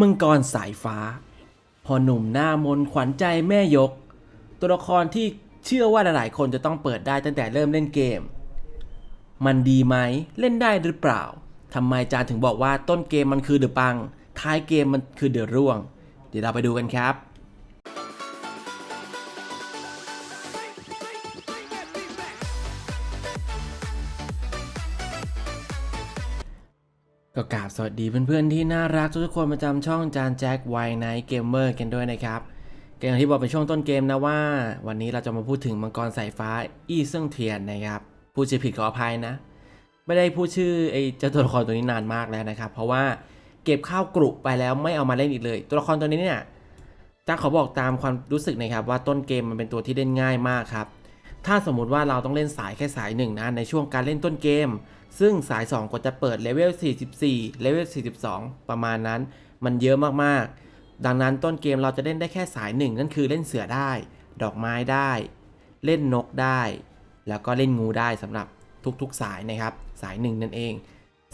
มังกรสายฟ้า พอหนุ่มหน้ามนขวัญใจแม่ยก ตัวละครที่เชื่อว่าหลายๆคนจะต้องเปิดได้ตั้งแต่เริ่มเล่นเกม มันดีไหมเล่นได้หรือเปล่าทำไมจานถึงบอกว่าต้นเกมมันคือเดอะปัง ท้ายเกมมันคือเดอะร่วง เดี๋ยวเราไปดูกันครับ ก็กราบสวัสดีเพื่อนๆที่น่ารักทุกคนประจำช่องจานแจ็คไวไนท์เกมเมอร์กันด้วยนะครับก็อย่างที่บอกเป็นช่วงต้นเกมนะว่า วันนี้เราจะมาพูดถึงมังกรสายฟ้าอี้เซิ่งเทียนนะครับพูดชื่อผิดขออภัยนะ ไม่ได้พูดชื่อไอ้เจ้าตัวละครตัวนี้นานมากแล้วนะครับ เพราะว่าเก็บข้าวกรุไปแล้วไม่เอามาเล่นอีกเลย ตัวละครตัวนี้เนี่ยจ้าขอบอกตามความรู้สึกนะครับว่าต้นเกมมันเป็นตัวที่เล่นง่ายมากครับถ้าสมมุติว่าเราต้องเล่นสายแค่สายหนึ่งนะในช่วงการเล่นต้นเกม ซึ่งสาย 2ก็จะเปิดเลเวล 44 เลเวล 42 ประมาณนั้น มันเยอะมากๆ ดังนั้นต้นเกมเราจะเล่นได้แค่สายหนึ่งนั่นคือเล่นเสือได้ ดอกไม้ได้ เล่นนกได้ แล้วก็เล่นงูได้สำหรับทุกๆสายนะครับ สายหนึ่งนั่นเอง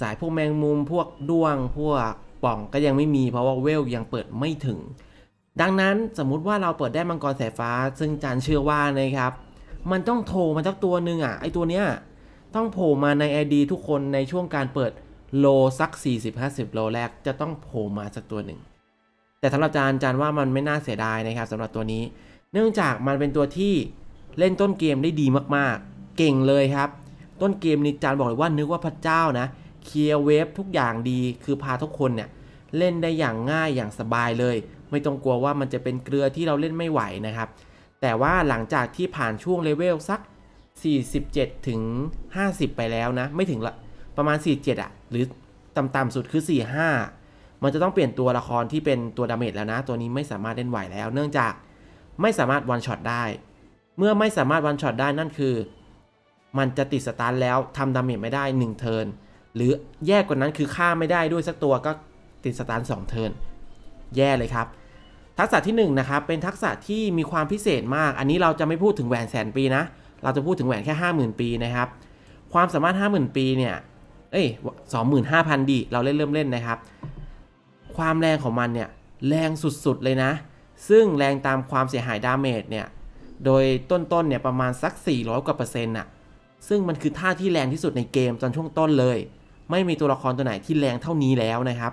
สายพวกแมงมุมพวกด้วง พวกป่องก็ยังไม่มีเพราะว่าเวลยังเปิดไม่ถึง ดังนั้นสมมุติว่าเราเปิดได้มังกรสายฟ้า ซึ่งจานเชื่อว่านะครับ มันต้องโผล่มาสักตัวหนึ่งอะไอตัวเนี้ย ต้องโผล่มาใน ID ทุกคนในช่วงการเปิดโลสัก 40-50 โลแรกจะต้องโผล่มาสักตัวหนึ่ง แต่สำหรับจานจานว่ามันไม่น่าเสียดายนะครับสำหรับตัวนี้ เนื่องจากมันเป็นตัวที่เล่นต้นเกมได้ดีมากๆ เก่งเลยครับ ต้นเกมนี้จานบอกเลยว่านึกว่าพระเจ้านะเคลียร์เวฟทุกอย่างดีคือพาทุกคนเนี่ยเล่นได้อย่างง่ายอย่างสบายเลย ไม่ต้องกลัวว่ามันจะเป็นเกลือที่เราเล่นไม่ไหวนะครับ แต่ว่าหลังจากที่ผ่านช่วงเลเวลสัก 47 ถึง 50 ไปแล้วนะ ไม่ถึงละประมาณ 47 อะ หรือต่ำๆสุดคือ 45 มันจะต้องเปลี่ยนตัวละครที่เป็นตัวดาเมจแล้วนะ ตัวนี้ไม่สามารถเล่นไหวแล้ว เนื่องจากไม่สามารถวันช็อตได้ เมื่อไม่สามารถวันช็อตได้นั่นคือ มันจะติดสตาร์ทแล้วทำดาเมจไม่ได้ 1 เทิร์นหรือแย่กว่านั้นคือฆ่าไม่ได้ด้วยสักตัวก็ติดสตาร์ท2เทิร์นแย่เลยครับทักษะที่1นงนะครับเป็นทักษะที่มีความพิเศษมาก อันนี้เราจะไม่พูดถึงแหวนแสนปีนะเเราจะพูดถึงแหวนแค่ 50,000 ปีนะครับ ความสามารถ 50,000 ปีเนี่ย เอ้ย25,000 ดี เราเล่นเริ่มเล่นนะครับ ความแรงของมันเนี่ย แรงสุดๆเลยนะ ซึ่งแรงตามความเสียหายดาเมจเนี่ย โดยต้นๆเนี่ยประมาณสัก 400 กว่าเปอร์เซ็นต์น่ะซึ่งมันคือท่าที่แรงที่สุดในเกมตอนช่วงต้นเลย ไม่มีตัวละครตัวไหนที่แรงเท่านี้แล้วนะครับ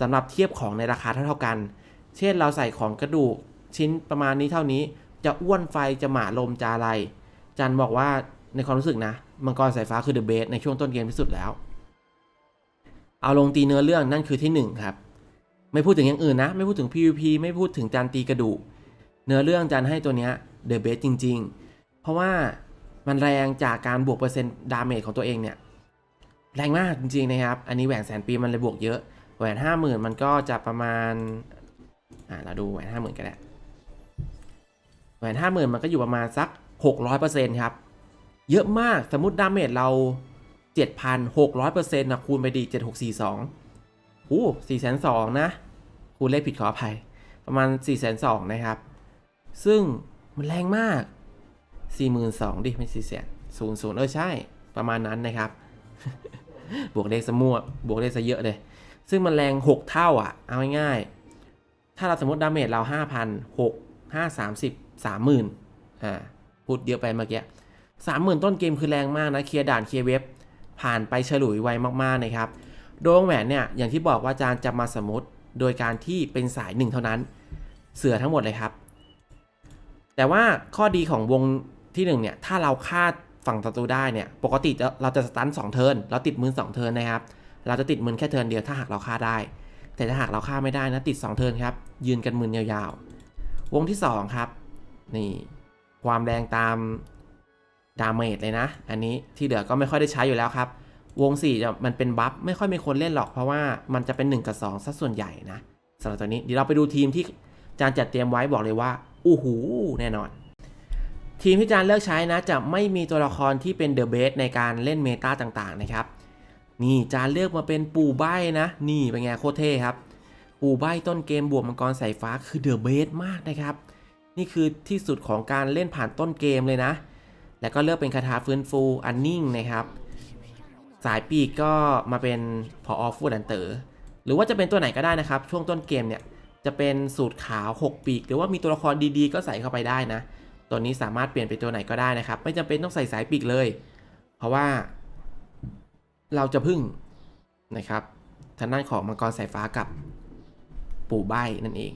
สำหรับเทียบของในราคาเท่าๆกัน เช่นเราใส่ของกระดูกชิ้นประมาณนี้เท่านี้ จะอ้วนไฟจะหมาลมจะอะไร จันบอกว่าในความรู้สึกนะ มังกรสายฟ้าคือเดอะเบสในช่วงต้นเกมที่สุดแล้ว เอาลงตีเนื้อเรื่องนั่นคือที่ 1 ครับ ไม่พูดถึงอย่างอื่นนะ ไม่พูดถึง PVP ไม่พูดถึงจานตีกระดูกเนื้อเรื่องจันให้ตัวเนี้ยเดอะเบสจริง ๆ เพราะว่ามันแรงจากการบวกเปอร์เซ็นต์ดาเมจของตัวเองเนี่ย แรงมากจริง ๆ นะครับ อันนี้แหวนแสนปีมันเลยบวกเยอะ แหวนห้าหมื่นมันก็จะประมาณ อ่าเราดูแหวนห้าหมื่นกันแหละแหวนห้าหมื่นมันก็อยู่ประมาณสัก หกร้อยเปอร์เซ็นต์ครับ เยอะมากสมมติดาเมจเราเจ็ดพันหกร้อยเปอร์เซ็นต์นะคูณไปดีเจ็ดหกสี่สองอู้สี่แสนสองนะ คูณเลขผิดขออภัย ประมาณสี่แสนสองนะครับ ซึ่งมันแรงมากสี่หมื่นสองดิไม่สี่แสนศูนย์ศูนย์เออ ใช่ ประมาณนั้นนะครับ บวกเลขสมั่วบวกเลขซะเยอะเลย ซึ่งมันแรง 6 เท่าอะ เอาง่ายๆถ้าเราสมมติดาเมจเรา 5,000 6 5 30 30,000อ่า พูดเยอะไปเมื่อกี้30,000ต้นเกมคือแรงมากนะ เคลียร์ด่านเคลียร์เว็บ ผ่านไปฉลุยไวมากๆนะครับ โดยแหวนเนี่ย อย่างที่บอกว่าอาจารย์จะมาสมมติโดยการที่เป็นสายหนึ่งเท่านั้น เสือทั้งหมดเลยครับ แต่ว่าข้อดีของวงที่หนึ่งเนี่ย ถ้าเราฆ่าฝั่งศัตรูได้เนี่ย ปกติจะเราจะสตันสองเทิร์น เราติดมือสองเทิร์นนะครับ เราจะติดมือแค่เทิร์นเดียวถ้าหากเราฆ่าได้ แต่ถ้าหากเราฆ่าไม่ได้นะ ติด 2 เทิร์นครับ ยืนกันมือยาวๆ วงที่ 2 ครับ นี่ ความแรงตามดาเมจเลยนะ อันนี้ที่เหลือก็ไม่ค่อยได้ใช้อยู่แล้วครับ วง4จะมันเป็นบัฟไม่ค่อยมีคนเล่นหรอกเพราะว่ามันจะเป็น 1 กับ2ซะส่วนใหญ่นะสำหรับตัวนี้เดี๋ยวเราไปดูทีมที่จานจัดเตรียมไว้บอกเลยว่าอู้หูแน่นอน ทีมที่จานเลือกใช้นะ จะไม่มีตัวละครที่เป็นเดอะเบสในการเล่นเมตาต่างๆนะครับนี่จานเลือกมาเป็นปู่ใบนะ นี่เป็นไงโคตรเท่ครับ ปู่ใบต้นเกมบวกมังกรสายฟ้าคือเดอะเบสมากนะครับ นี่คือที่สุดของการเล่นผ่านต้นเกมเลยนะ แล้วก็เลือกเป็นคาถาฟื้นฟูอันนิ่งนะครับ สายปีกก็มาเป็นพออฟูดันเตอร์หรือว่าจะเป็นตัวไหนก็ได้นะครับ ช่วงต้นเกมเนี่ยจะเป็นสูตรขาว 6 ปีก หรือว่ามีตัวละครดีๆ ก็ใส่เข้าไปได้นะ ตัวนี้สามารถเปลี่ยนเป็นตัวไหนก็ได้นะครับ ไม่จำเป็นต้องใส่สายปีกเลย เพราะว่าเราจะพึ่งนะครับทางด้านของมังกรสายฟ้ากับปู่ใบนั่นเอง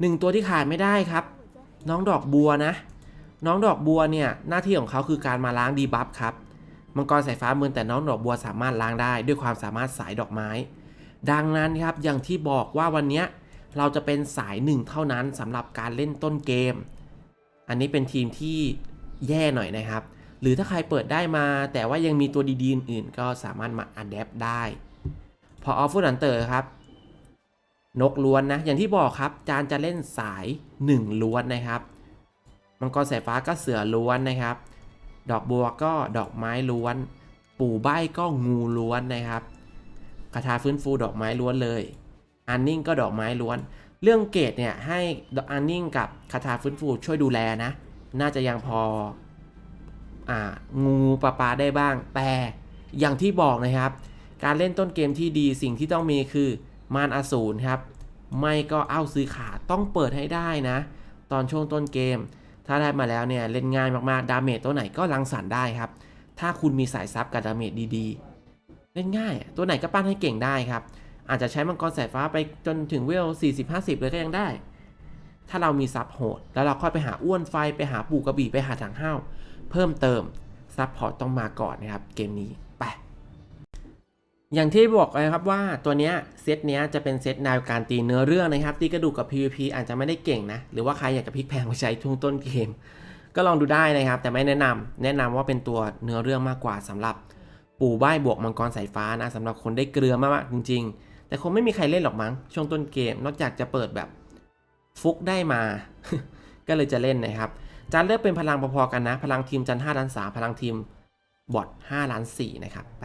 หนึ่งตัวที่ขาดไม่ได้ครับ น้องดอกบัวนะ น้องดอกบัวเนี่ยหน้าที่ของเขาคือการมาล้างดีบัฟครับ มังกรสายฟ้ามือแต่น้องดอกบัวสามารถล้างได้ด้วยความสามารถสายดอกไม้ ดังนั้นครับอย่างที่บอกว่าวันนี้เราจะเป็นสายหนึ่งเท่านั้นสำหรับการเล่นต้นเกม อันนี้เป็นทีมที่แย่หน่อยนะครับ หรือถ้าใครเปิดได้มา แต่ว่ายังมีตัวดีๆอื่นๆก็สามารถมาอัดแอปได้ พอออฟฟูดันเตอร์ครับ นกล้วนนะ อย่างที่บอกครับ จานจะเล่นสาย 1 ล้วนนะครับ มังกรสายฟ้าก็เสือล้วนนะครับ ดอกบัวก็ดอกไม้ล้วน ปู่ใบก็งูล้วนนะครับคาถาฟื้นฟูดอกไม้ล้วนเลยอันนิ่งก็ดอกไม้ล้วน เรื่องเกรดเนี่ยให้อันนิ่งกับคาถาฟื้นฟูช่วยดูแลนะ น่าจะยังพออ่างูปลาปลาได้บ้าง แต่อย่างที่บอกนะครับ การเล่นต้นเกมที่ดีสิ่งที่ต้องมีคือ มารอสูรครับ ไม่ก็เอาซื้อขาดต้องเปิดให้ได้นะ ตอนช่วงต้นเกม ถ้าได้มาแล้วเนี่ยเล่นง่ายมากๆ ดาเมจตัวไหนก็รังสรรได้ครับ ถ้าคุณมีสายซับกับดาเมจดีๆ เล่นง่าย ตัวไหนก็ปั้นให้เก่งได้ครับ อาจจะใช้มังกรสายฟ้าไปจนถึงเวล 40-50 เลยก็ยังได้ ถ้าเรามีซับโหด แล้วเราค่อยไปหาอ้วนไฟไปหาปูกระบี่ไปหาถังห้าวเพิ่มเติมซับพอร์ตต้องมาก่อนนะครับเกมนี้ อย่างที่บอกเลยครับว่าตัวเนี้ยเซตเนี้ยจะเป็นเซตแนวการตีเนื้อเรื่องนะครับ ตีกระดูกกับ PVP อาจจะไม่ได้เก่งนะ หรือว่าใครอยากจะพลิกแพงไปใช้ช่วงต้นเกม ก็ลองดูได้นะครับ แต่ไม่แนะนำแนะนำว่าเป็นตัวเนื้อเรื่องมากกว่าสำหรับ ปู่ใบ้บวกมังกรสายฟ้านะสำหรับคนได้เกลือมากๆจริง ๆ แต่คงไม่มีใครเล่นหรอกมั้งช่วงต้นเกม นอกจากจะเปิดแบบฟุกได้มา ก็เลยจะเล่นนะครับจานเลือกเป็นพลังพอๆกันนะ พลังทีมจัน5ล้าน3พลังทีมบอท5ล้าน4นะครับไป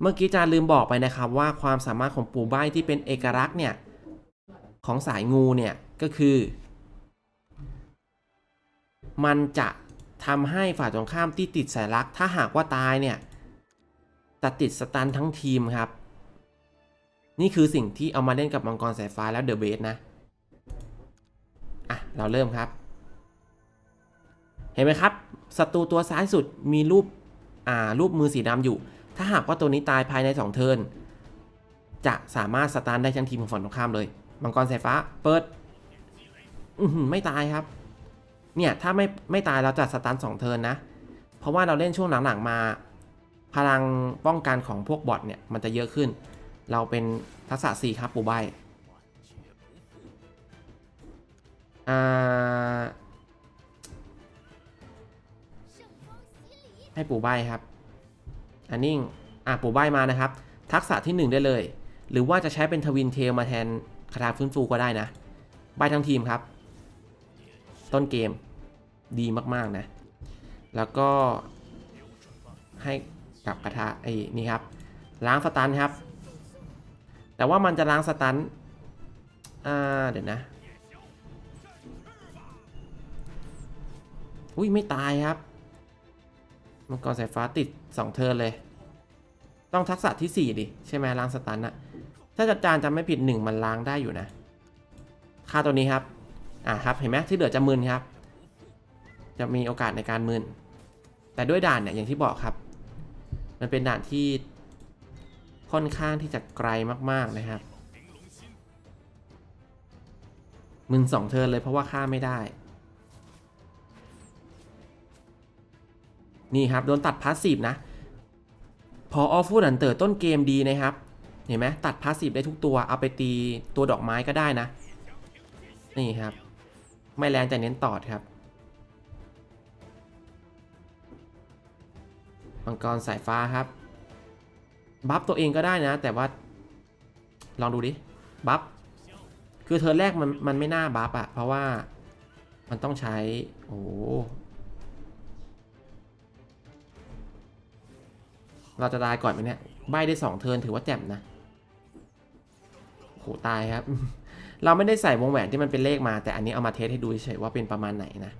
เมื่อกี้จานลืมบอกไปนะครับว่าความสามารถของปู่ใบ้ที่เป็นเอกลักษณ์เนี่ย ของสายงูเนี่ยก็คือ มันจะทำให้ฝ่ายตรงข้ามที่ติดสายลักถ้าหากว่าตายเนี่ยจะติดสตันทั้งทีมครับ นี่คือสิ่งที่เอามาเล่นกับมังกรสายฟ้าแล้วเดอะเบสนะอะเราเริ่มครับ เห็นไหมครับศัตรูตัวซ้ายสุดมีรูปอ่ารูปมือสีดำอยู่ ถ้าหากว่าตัวนี้ตายภายใน 2 เทิร์น จะสามารถสตาร์ทได้ทั้งทีมของฝั่งตรงข้ามเลย มังกรสายฟ้า เปิด อืไม่ตายครับ เนี่ย ถ้าไม่ไม่ตายเราจะสตาร์ทสองเทิร์นนะ เพราะว่าเราเล่นช่วงหลังๆมา พลังป้องกันของพวกบอทเนี่ยมันจะเยอะขึ้น เราเป็นทักษะ4ครับปูใบให้ปู่ใบครับันนิ่งอะปู่ใบมานะครับ ทักษะที่ 1 ได้เลย หรือว่าจะใช้เป็นทวินเทลมาแทนคาถาฟื้นฟูก็ได้นะใบทั้งทีมครับ ต้นเกมดีมากๆนะ แล้วก็ให้กับกระทะไอ้นี่ครับ ล้างสตันครับ แต่ว่ามันจะล้างสตันอ่าเดี๋ยวนะ อุ้ยไม่ตายครับมังกรสายฟ้าติด 2 เทิร์นเลย ต้องทักษะที่ 4 ดิ ใช่ไหมล้างสตันอะถ้าจัดจานจำไม่ผิด 1 มันล้างได้อยู่นะ ค่าตัวนี้ครับ อ่าครับเห็นไหมที่เหลือจะมึนครับ จะมีโอกาสในการมึน แต่ด้วยด่านเนี่ยอย่างที่บอกครับ มันเป็นด่านที่ค่อนข้างที่จะไกลมากๆนะครับมึนสองเทิร์นเลยเพราะว่าฆ่าไม่ได้ นี่ครับ โดนตัดพาสซีฟนะ พอออฟฟูดันเตอร์ต้นเกมดีนะครับ เห็นไหมตัดพาสซีฟได้ทุกตัวเอาไปตีตัวดอกไม้ก็ได้นะ นี่ครับ ไม่แรงแต่เน้นตอดครับมังกรสายฟ้าครับ บัฟตัวเองก็ได้นะ แต่ว่าลองดูดิ บัฟคือเธอแรกมันมันไม่น่าบัฟอะเพราะว่ามันต้องใช้ โอ้ เราจะตายก่อนไหมเนี่ย ใบได้สองเทินถือว่าแจ่มนะโหตายครับ เราไม่ได้ใส่วงแหวนที่มันเป็นเลขมา แต่อันนี้เอามาเทสให้ดูเฉยว่าเป็นประมาณไหนนะ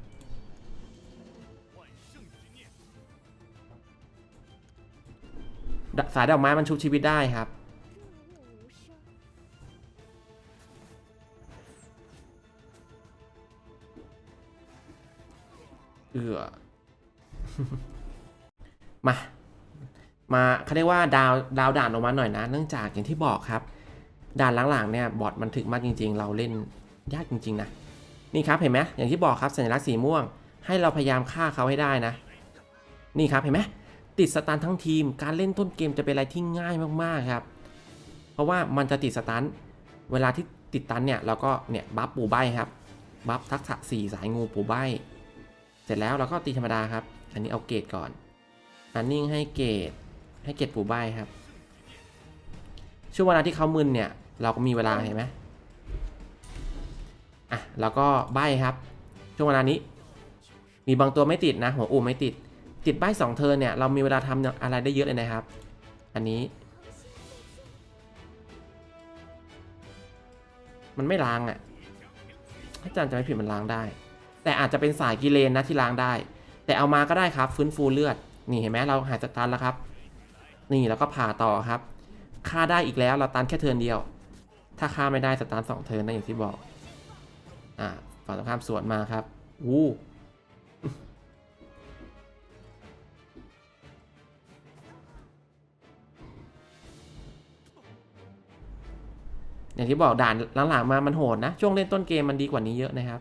สายดอกไม้มันชุบชีวิตได้ครับเออมา มาเขาเรียกว่าดาวดาวด่านลงมาหน่อยนะ เนื่องจากอย่างที่บอกครับ ด่านหลังๆเนี่ยบอทมันถึกมากจริง ๆ เราเล่นยากจริง ๆ นะ นี่ครับเห็นไหมอย่างที่บอกครับสัญลักษณ์สีม่วง ให้เราพยายามฆ่าเขาให้ได้นะ นี่ครับเห็นไหมติดสตันทั้งทีม การเล่นต้นเกมจะเป็นอะไรที่ง่ายมากๆครับ เพราะว่ามันจะติดสตันเวลาที่ติดตันเนี่ยเราก็เนี่ยบัฟปูใบครับบัฟทักษะ4สายงูปูใบเสร็จแล้วเราก็ตีธรรมดาครับ อันนี้เอาเกรดก่อน อันนิ่งให้เกรด ให้เกรดปูใบครับ ช่วงเวลาที่เขามึนเนี่ย เราก็มีเวลาเห็นไหมอะเราก็ใบครับ ช่วงเวลานี้ มีบางตัวไม่ติดนะ หัวอูไม่ติด ติดใบสองเทิร์เนี่ยเรามีเวลาทำอะไรได้เยอะเลยนะครับ อันนี้ มันไม่ล้างอะ่ะถ้าจารย์จะไม่ผิดมันล้างได้ แต่อาจจะเป็นสายกิเลนนะที่ล้างได้ แต่เอามาก็ได้ครับ ฟื้นฟูเลือด นี่เห็นไหมเราหายจากตันแล้วครับ นี่แล้วก็ผ่าต่อครับฆ่าได้อีกแล้วเราตันแค่เทินเดียว ถ้าฆ่าไม่ได้สตาร์ทสองเทินนะอย่างที่บอกอ่าฝั่งตรงข้ามสวนมาครับวู้อย่างที่บอกด่านหลังๆมามันโหดนะ ช่วงเล่นต้นเกมมันดีกว่านี้เยอะนะครับ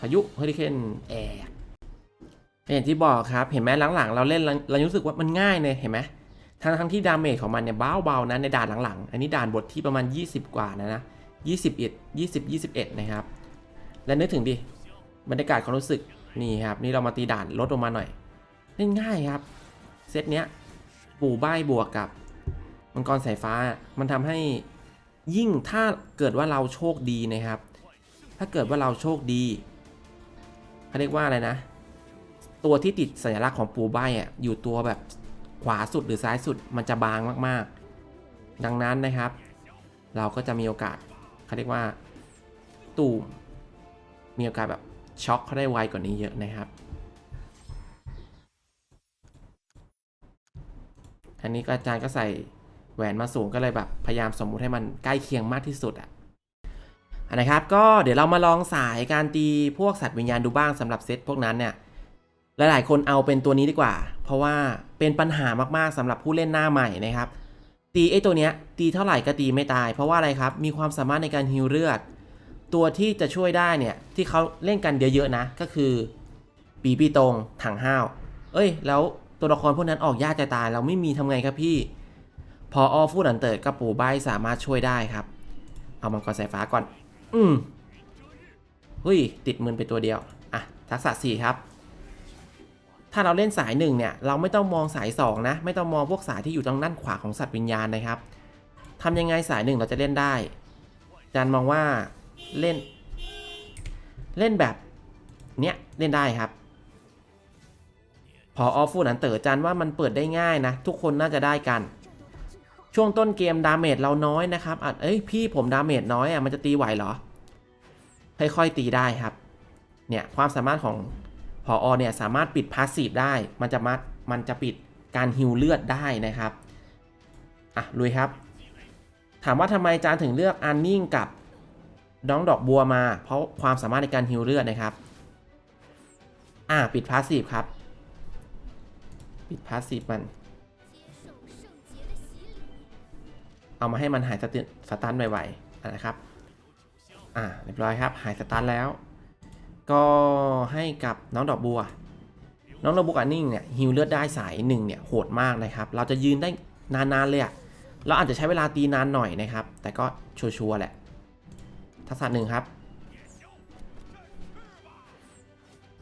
พายุเฮอริเคนแอร์ อย่างที่บอกครับ เห็นไหมหลังๆ เราเล่นเรารู้สึกว่ามันง่ายเลยเห็นไหมทั้งทั้งที่ดาเมจของมันเนี่ยเบาๆนะในด่านหลังๆ อันนี้ด่านบทที่ประมาณ 20 กว่านะนะ21 20 21 นะครับ และนึกถึงดิบรรยากาศความรู้สึกนี่ครับ นี่เรามาตีด่านลดลงมาหน่อย เล่นง่ายครับ เซตเนี้ยปู่ใบบวกกับมังกรสายฟ้ามันทำให้ยิ่งถ้าเกิดว่าเราโชคดีนะครับ ถ้าเกิดว่าเราโชคดีเขาเรียกว่าอะไรนะ ตัวที่ติดสัญลักษณ์ของปูใบอะอยู่ตัวแบบขวาสุดหรือซ้ายสุดมันจะบางมากๆ ดังนั้นนะครับ เราก็จะมีโอกาสเขาเรียกว่าตูมมีโอกาสแบบช็อกเขาได้ไวกว่านี้เยอะนะครับ อันนี้อาจารย์ก็ใส่แหวนมาสูงก็เลยแบบพยายามสมมุติให้มันใกล้เคียงมากที่สุดอะอันนะครับก็เดี๋ยวเรามาลองสายการตีพวกสัตว์วิญญาณดูบ้างสำหรับเซตพวกนั้นเนี่ย หลาย ๆ คนเอาเป็นตัวนี้ดีกว่า เพราะว่าเป็นปัญหามากๆสำหรับผู้เล่นหน้าใหม่นะครับ ตีไอ้ตัวเนี้ยตีเท่าไหร่ก็ตีไม่ตาย เพราะว่าอะไรครับ มีความสามารถในการฮิวเลือด ตัวที่จะช่วยได้เนี่ย ที่เขาเล่นกันเยอะๆนะ ก็คือปีปีตรงถังห้าว เอ้ย แล้วตัวละครพวกนั้นออกยากจะตาย เราไม่มีทำไงครับพี่ พออฟูดันเติร์กับปู่ใบสามารถช่วยได้ครับ เอามังกรสายฟ้าก่อน อืมเฮ้ยติดมือไปตัวเดียว อะ ทักษะ4ครับ ถ้าเราเล่นสายหนึ่งเนี่ยเราไม่ต้องมองสายสองนะไม่ต้องมองพวกสายที่อยู่ทางด้านขวาของสัตว์วิญญาณนะครับทำยังไงสายหนึ่งเราจะเล่นได้อาจารย์มองว่าเล่น เล่นแบบเนี้ยเล่นได้ครับพอออฟฟูนันเต๋อจันว่ามันเปิดได้ง่ายนะ ทุกคนน่าจะได้กัน ช่วงต้นเกมดาเมจเราน้อยนะครับอาจเอ้ยพี่ผมดาเมจน้อยอะมันจะตีไหวเหรอค่อยๆตีได้ครับ เนี่ยความสามารถของ พออเนี่ยสามารถปิดพาสซีฟได้ มันจะมัดมันจะปิดการฮิวเลือดได้นะครับ อะลุยครับ ถามว่าทำไมจานถึงเลือกอันนิ่งกับน้องดอกบัวมา เพราะความสามารถในการฮิวเลือดนะครับ อ่าปิดพาสซีฟครับ ปิดพาสซีฟมันเอามาให้มันหายสติสตันไวๆนะครับ อ่า เรียบร้อยครับ หายสตันแล้ว ก็ให้กับน้องดอกบัว น้องดอกบัวกับนิ่งเนี่ยฮิวเลือดได้สายหนึ่งเนี่ยโหดมากนะครับ เราจะยืนได้นานๆเลยอะเราอาจจะใช้เวลาตีนานหน่อยนะครับ แต่ก็ชัวร์ๆแหละ ทักษะหนึ่งครับ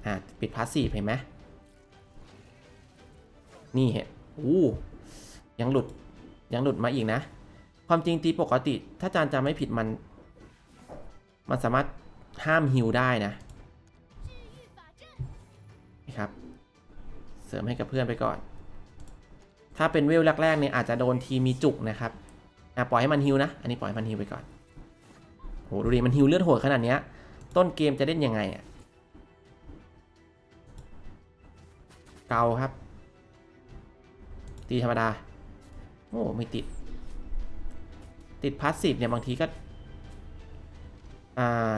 อ่าปิดพาสซีฟเห็นไหมนี่เห็นอู้ยังหลุดยังหลุดมาอีกนะ ความจริงตีปกติ ถ้าจานจำไม่ผิดมัน มันสามารถห้ามฮิวได้นะ ครับ เสริมให้กับเพื่อนไปก่อน ถ้าเป็นเวลแรกๆเนี่ยอาจจะโดนทีมีจุกนะครับอะปล่อยให้มันฮิวนะ อันนี้ปล่อยให้มันฮิวไปก่อนโหดูดิมันฮิวเลือดโหดขนาดเนี้ย ต้นเกมจะเล่นยังไงอะเกาครับ ตีธรรมดา โอ้ไม่ติด ติดพาสซีฟเนี่ยบางทีก็ อ่า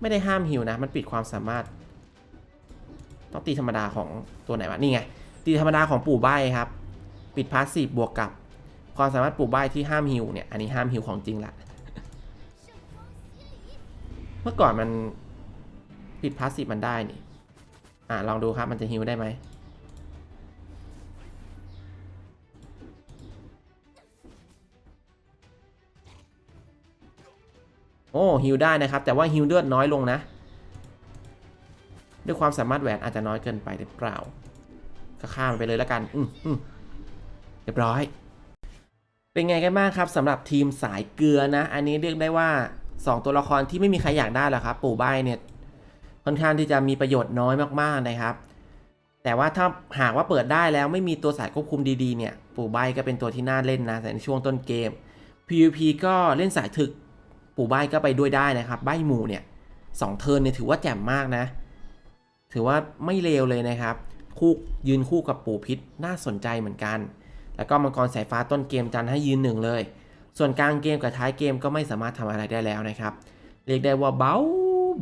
ไม่ได้ห้ามฮิวนะ มันปิดความสามารถ ต้องตีธรรมดาของตัวไหนวะนี่ไง ตีธรรมดาของปู่ใบครับ ปิดพาสซีฟบวกกับ ความสามารถปู่ใบที่ห้ามฮิวเนี่ย อันนี้ห้ามฮิวของจริงละเมื่อก่อนมันปิดพาสซีฟมันได้นี่ อะลองดูครับมันจะฮิวได้ไหมโอ้ฮิวได้นะครับ แต่ว่าฮิวเลือดน้อยลงนะ ด้วยความสามารถแหวนอาจจะน้อยเกินไปหรือเปล่า ก็ข้ามไปเลยแล้วกัน อืมอืมเรียบร้อย เป็นไงกันบ้างครับสำหรับทีมสายเกลือนะ อันนี้เรียกได้ว่า 2 ตัวละครที่ไม่มีใครอยากได้หรอกครับ ปู่ใบเนี่ยค่อนข้างที่จะมีประโยชน์น้อยมากๆนะครับ แต่ว่าถ้าหากว่าเปิดได้แล้วไม่มีตัวสายควบคุมดีๆเนี่ย ปู่ใบก็เป็นตัวที่น่าเล่นนะแต่ในช่วงต้นเกม PVP ก็เล่นสายถึก ปู่ใบก็ไปด้วยได้นะครับ ใบหมู่เนี่ยสองเทิร์นเนี่ยถือว่าแจ่มมากนะ ถือว่าไม่เลวเลยนะครับ คู่ยืนคู่กับปู่พิษน่าสนใจเหมือนกัน แล้วก็มังกรสายฟ้าต้นเกมจันให้ยืนหนึ่งเลย ส่วนกลางเกมกับท้ายเกมก็ไม่สามารถทำอะไรได้แล้วนะครับ เรียกได้ว่าเบา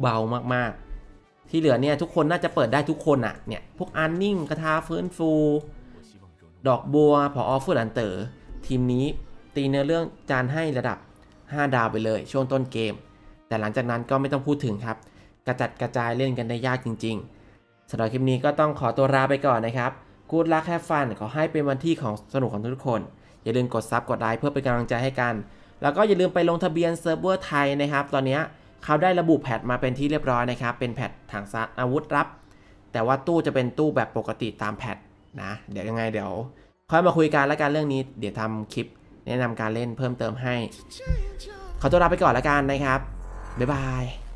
เบามากๆ ที่เหลือเนี่ยทุกคนน่าจะเปิดได้ทุกคนอะ่ะเนี่ยพวกอันนิ่งกระทาฟื้นฟู ดอกบัวพอออฟฟอร์ลันเตอร์ทีมนี้ตีเนื้อเรื่องจานให้ระดับ 5 ดาวไปเลยช่วงต้นเกม แต่หลังจากนั้นก็ไม่ต้องพูดถึงครับ กระจัดกระจายเล่นกันได้ยากจริง ๆ สำหรับคลิปนี้ก็ต้องขอตัวลาไปก่อนนะครับกูดลักแฮฟฟันขอให้เป็นวันที่ของสนุกของทุกคน อย่าลืมกดซับกดไลค์เพื่อเป็นกำลังใจให้กัน แล้วก็อย่าลืมไปลงทะเบียนเซิร์ฟเวอร์ไทยนะครับ ตอนนี้เขาได้ระบุแพทมาเป็นที่เรียบร้อยนะครับ เป็นแพทถังซัดอาวุธรับ แต่ว่าตู้จะเป็นตู้แบบปกติตามแพทนะ เดี๋ยวยังไงเดี๋ยวค่อยมาคุยกันแล้วกันเรื่องนี้ เดี๋ยวทำคลิป แนะนำการเล่นเพิ่มเติมให้ ขอตัวลาไปก่อนแล้วกันนะครับบ๊ายบาย